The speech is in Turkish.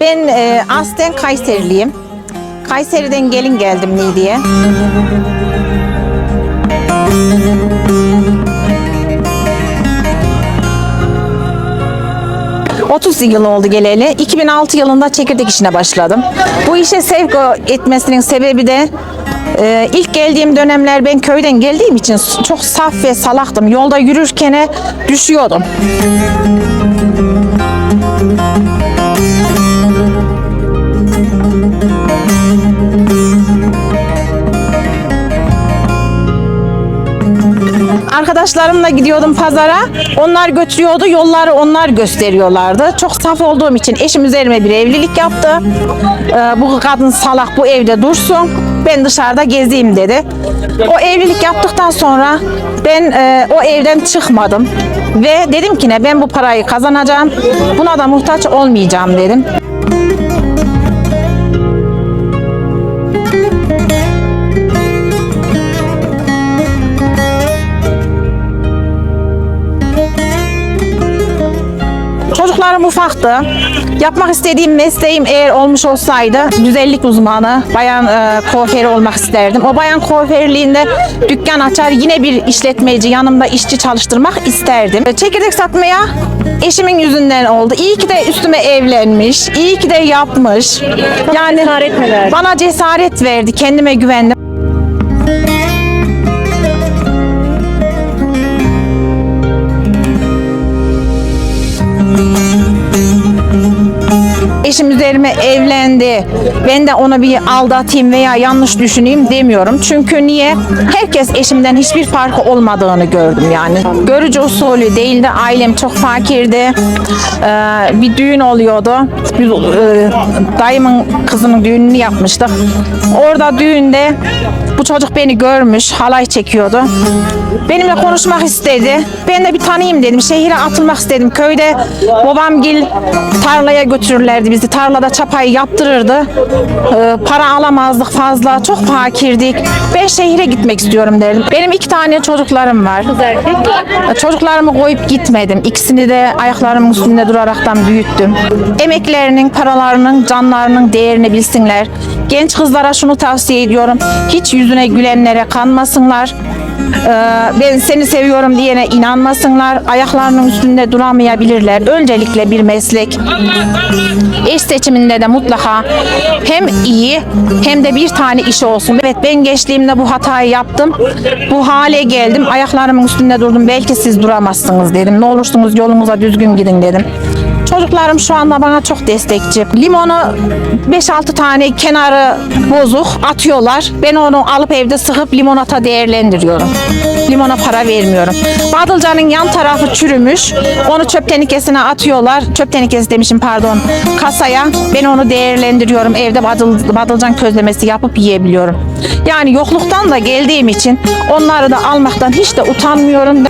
Ben e, aslen Kayseriliyim. Kayseri'den gelin geldim Niğde'ye. ...30 yıl oldu geleli. 2006 yılında çekirdek işine başladım. Bu işe sevk etmesinin sebebi de... e, ...ilk geldiğim dönemler ben köyden geldiğim için çok saf ve salaktım. Yolda yürürken düşüyordum. Arkadaşlarımla gidiyordum pazara. Onlar götürüyordu. Yolları onlar gösteriyorlardı. Çok saf olduğum için eşim üzerime bir evlilik yaptı. Ee, bu kadın salak bu evde dursun. Ben dışarıda gezeyim dedi. O evlilik yaptıktan sonra ben e, o evden çıkmadım. Ve dedim ki ne ben bu parayı kazanacağım. Buna da muhtaç olmayacağım dedim. Çocuklarım ufaktı. Yapmak istediğim mesleğim eğer olmuş olsaydı güzellik uzmanı, bayan e, kuaförü olmak isterdim. O bayan kuaförlüğünde dükkan açar yine bir işletmeci yanımda işçi çalıştırmak isterdim. Çekirdek satmaya eşimin yüzünden oldu. İyi ki de üstüme evlenmiş, iyi ki de yapmış. Yani bana cesaret verdi, kendime güvendim. Eşim üzerime evlendi. Ben de onu bir aldatayım veya yanlış düşüneyim demiyorum. Çünkü niye? Herkes eşimden hiçbir farkı olmadığını gördüm yani. Görücü usulü değildi. Ailem çok fakirdi. Ee, bir düğün oluyordu. Bir, e, dayımın kızının düğününü yapmıştık. Orada düğünde bu çocuk beni görmüş, halay çekiyordu. Benimle konuşmak istedi. Ben de bir tanıyayım dedim. Şehire atılmak istedim. Köyde babamgil tarlaya götürürlerdi bizi. Tarlada çapayı yaptırırdı. Ee, para alamazdık fazla. Çok fakirdik. Ben şehire gitmek istiyorum dedim. Benim iki tane çocuklarım var. Kız erkek. Çocuklarımı koyup gitmedim. İkisini de ayaklarımın üstünde duraraktan büyüttüm. Emeklerinin, paralarının, canlarının değerini bilsinler. Genç kızlara şunu tavsiye ediyorum. Hiç yüzüne gülenlere kanmasınlar. Ee, ben seni seviyorum diyene inanmasınlar. Ayaklarının üstünde duramayabilirler. Öncelikle bir meslek. İş seçiminde de mutlaka hem iyi hem de bir tane iş olsun. Evet ben gençliğimde bu hatayı yaptım. Bu hale geldim. Ayaklarımın üstünde durdum. Belki siz duramazsınız dedim. Ne olursunuz yolunuza düzgün gidin dedim. Çocuklarım şu anda bana çok destekçi. Limonu 5-6 tane kenarı bozuk atıyorlar. Ben onu alıp evde sıkıp limonata değerlendiriyorum. Limona para vermiyorum. Badılcanın yan tarafı çürümüş. Onu çöp tenekesine atıyorlar. Çöp tenekesi demişim pardon. Kasaya. Ben onu değerlendiriyorum. Evde badıl, badılcan közlemesi yapıp yiyebiliyorum. Yani yokluktan da geldiğim için onları da almaktan hiç de utanmıyorum.